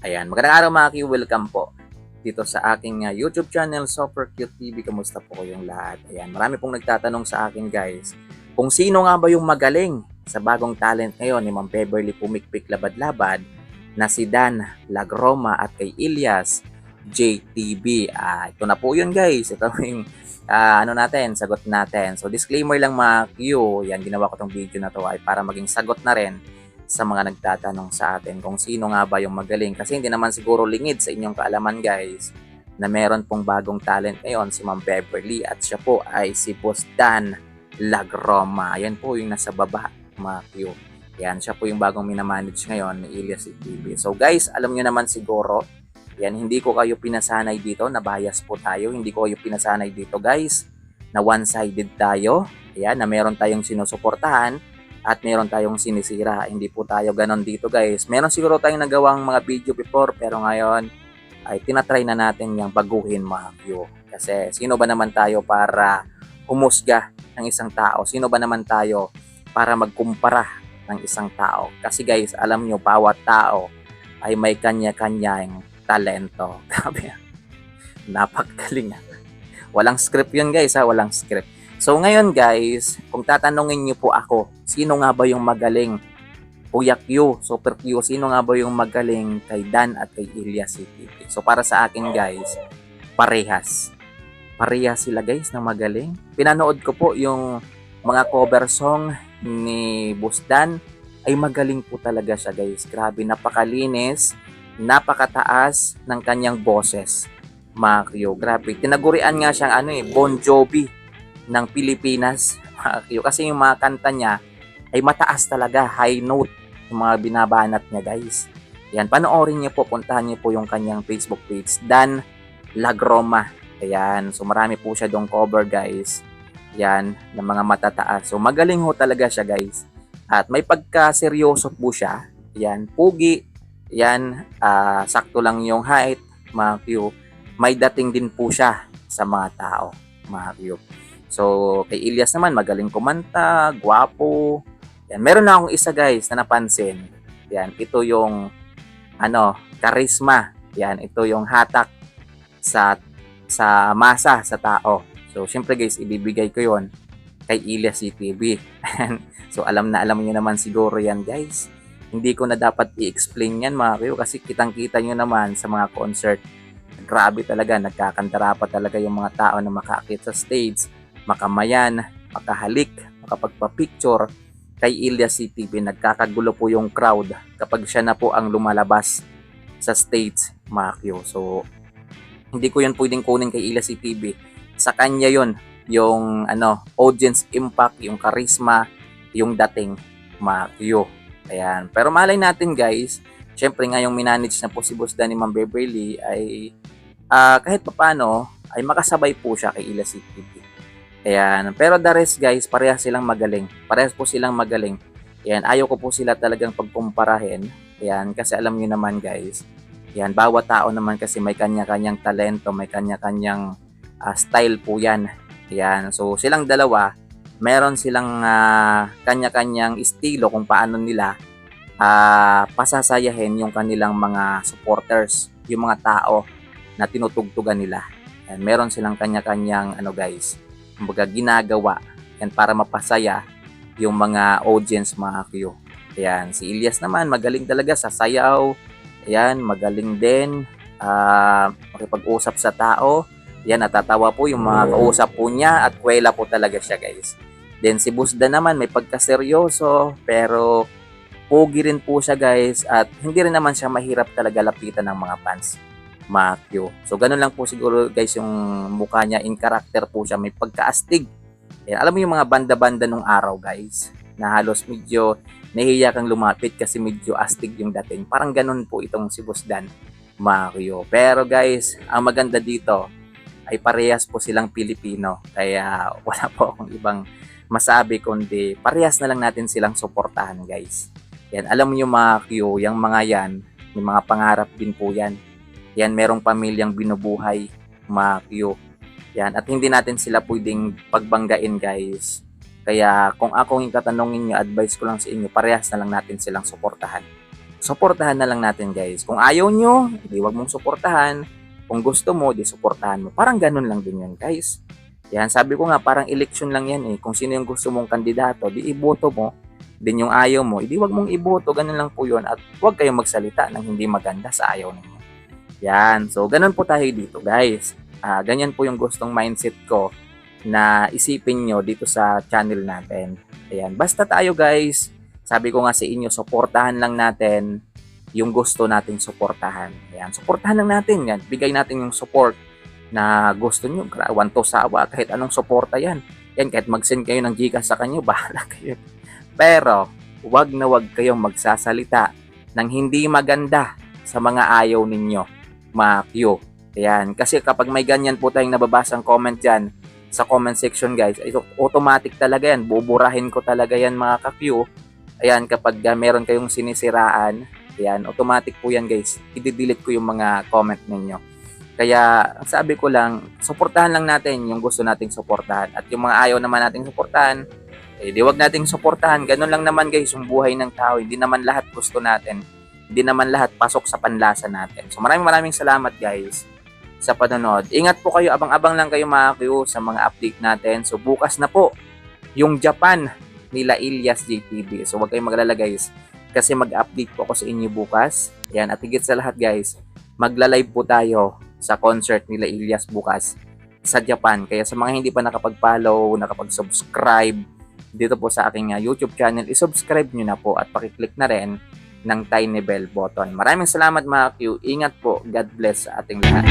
Ayan, magandang araw mga Q, welcome po dito sa aking uh, YouTube channel, Super Cute TV. Kamusta po kayong lahat? Ayan, marami pong nagtatanong sa akin guys, kung sino nga ba yung magaling sa bagong talent ngayon ni Ma'am Beverly Pumikpik Labad-Labad na si Dan Lagroma at kay Ilyas JTB. Ah, ito na po yun guys. Ito yung ah, ano natin, sagot natin. So disclaimer lang mga Q, yan ginawa ko tong video na to ay para maging sagot na rin sa mga nagtatanong sa atin kung sino nga ba yung magaling. Kasi hindi naman siguro lingid sa inyong kaalaman guys na meron pong bagong talent ngayon si Ma'am Beverly at siya po ay si Boss Dan Lagroma. Ayan po yung nasa baba Q. Yan, siya po yung bagong minamanage ngayon ni Elias TV. So guys, alam nyo naman siguro, yan, hindi ko kayo pinasanay dito, na bias po tayo. Hindi ko kayo pinasanay dito guys, na one-sided tayo. Yan, na meron tayong sinusuportahan at meron tayong sinisira. Hindi po tayo ganon dito guys. Meron siguro tayong nagawang mga video before pero ngayon ay tinatry na natin yung baguhin mga view. Kasi sino ba naman tayo para humusga ng isang tao? Sino ba naman tayo para magkumpara ng isang tao? Kasi guys, alam nyo, bawat tao ay may kanya-kanyang talento. Grabe. Napakagaling. Walang script yun guys ha, walang script. So ngayon guys, kung tatanungin niyo po ako, sino nga ba yung magaling? Kuya Q, Super Q, sino nga ba yung magaling kay Dan at kay Ilyas CTP? So para sa akin guys, parehas. Parehas sila guys na magaling. Pinanood ko po yung mga cover song ni Boss Dan ay magaling po talaga siya guys. Grabe, napakalinis, napakataas ng kanyang boses. Makyo, grabe. Tinagurian nga siyang ano eh, Bon Jovi ng Pilipinas. Kasi yung mga kanta niya ay mataas talaga, high note yung mga binabanat niya guys. Yan, panoorin niyo po, puntahan niyo po yung kanyang Facebook page, Dan Lagroma. Ayan, so marami po siya dong cover guys. Yan, ng mga matataas. So magaling ho talaga siya guys. At may pagka-seryoso po siya. Yan, pugi. Yan, ah, sakto lang yung height, mga Q. May dating din po siya sa mga tao, mga Q. So, kay Ilyas naman, magaling kumanta, gwapo. Yan, meron na akong isa guys na napansin. Yan, ito yung ano, charisma. Yan, ito yung hatak sa sa masa sa tao. So, syempre guys, ibibigay ko yon kay Ilyas CTV. so, alam na alam niyo naman siguro yan guys. Hindi ko na dapat i-explain yan mga kayo kasi kitang-kita nyo naman sa mga concert. Grabe talaga, nagkakantara pa talaga yung mga tao na makaakit sa stage, makamayan, makahalik, makapagpa-picture. Kay Ilyas CTV, nagkakagulo po yung crowd kapag siya na po ang lumalabas sa mga kayo. So, hindi ko yun pwedeng kunin kay Ilyas CTV. Sa kanya yun, yung ano, audience impact, yung charisma, yung dating, kayo. Ayan. Pero malay natin guys, syempre nga yung minanage na po si Boss Danny Ma'am Beverly ay ah, kahit papano ay makasabay po siya kay Ila CTV. Ayan. Pero the rest guys, parehas silang magaling. Parehas po silang magaling. Ayan. Ayaw ko po sila talagang pagkumparahin. Ayan. Kasi alam niyo naman guys, Ayan. Bawat tao naman kasi may kanya-kanyang talento, may kanya-kanyang ah, style po yan. Ayan. So silang dalawa, meron silang ah, kanya-kanyang estilo kung paano nila ah, pasasayahin yung kanilang mga supporters, yung mga tao na tinutugtugan nila. And meron silang kanya-kanyang ano guys, kumbaga ginagawa and para mapasaya yung mga audience mga Q. Ayan, si Ilyas naman magaling talaga sa sayaw. Ayan, magaling din ah, makipag-usap sa tao. Yan, natatawa po yung mga kausap po niya at kwela po talaga siya guys. Then si Busda naman may pagkaseryoso pero pogi rin po siya guys at hindi rin naman siya mahirap talaga lapitan ng mga fans. Makyo. So ganun lang po siguro guys yung mukha niya in character po siya may pagkaastig. Yan. Alam mo yung mga banda-banda nung araw guys na halos medyo nahihiya kang lumapit kasi medyo astig yung dating. Parang ganun po itong si Busdan Mario. Pero guys, ang maganda dito ay parehas po silang Pilipino. Kaya wala po akong ibang masabi kundi parehas na lang natin silang suportahan guys. Yan, alam niyo mga Q, yung mga yan, may mga pangarap din po yan. Yan, merong pamilyang binubuhay, Q. Yan, at hindi natin sila pwedeng pagbanggain guys. Kaya kung ako yung tatanungin nyo, advice ko lang sa inyo, parehas na lang natin silang suportahan. suportahan na lang natin guys. Kung ayaw nyo, di wag mong suportahan. Kung gusto mo, di suportahan mo. Parang ganun lang din yun guys. Yan, sabi ko nga, parang election lang yan eh. Kung sino yung gusto mong kandidato, di iboto mo. Din yung ayaw mo, hindi wag mong iboto, ganun lang po yun. At huwag kayong magsalita ng hindi maganda sa ayaw ninyo. Yan, so ganun po tayo dito guys. Ah, ganyan po yung gustong mindset ko na isipin nyo dito sa channel natin. Ayan, basta tayo guys, sabi ko nga sa inyo, suportahan lang natin yung gusto nating suportahan. Ayan, suportahan lang natin yan. Bigay natin yung support na gusto nyo. One to sawa, kahit anong suporta yan. Yan, kahit mag-send kayo ng gigas sa kanyo, bahala kayo. Pero, wag na wag kayong magsasalita ng hindi maganda sa mga ayaw ninyo, Q. Ayan, kasi kapag may ganyan po tayong nababasang comment dyan, sa comment section guys, ito automatic talaga yan. Buburahin ko talaga yan mga ka-Q. Ayan, kapag uh, meron kayong sinisiraan, ayan, automatic po yan guys. I-delete ko yung mga comment ninyo. Kaya, sabi ko lang, suportahan lang natin yung gusto nating suportahan. At yung mga ayaw naman nating suportahan, eh, di wag nating suportahan. Ganun lang naman guys, yung buhay ng tao. Hindi naman lahat gusto natin. Hindi naman lahat pasok sa panlasa natin. So maraming maraming salamat guys sa panonood. Ingat po kayo, abang-abang lang kayo mga kayo sa mga update natin. So bukas na po yung Japan nila Ilyas JTV. So huwag kayong maglala guys kasi mag-update po ako sa inyo bukas. Yan, at higit sa lahat guys, magla-live po tayo sa concert nila Ilyas bukas sa Japan. Kaya sa mga hindi pa nakapag-follow, nakapag-subscribe dito po sa aking uh, YouTube channel, i-subscribe nyo na po at pakiclick na rin ng tiny bell button. Maraming salamat mga Q. Ingat po. God bless sa ating lahat.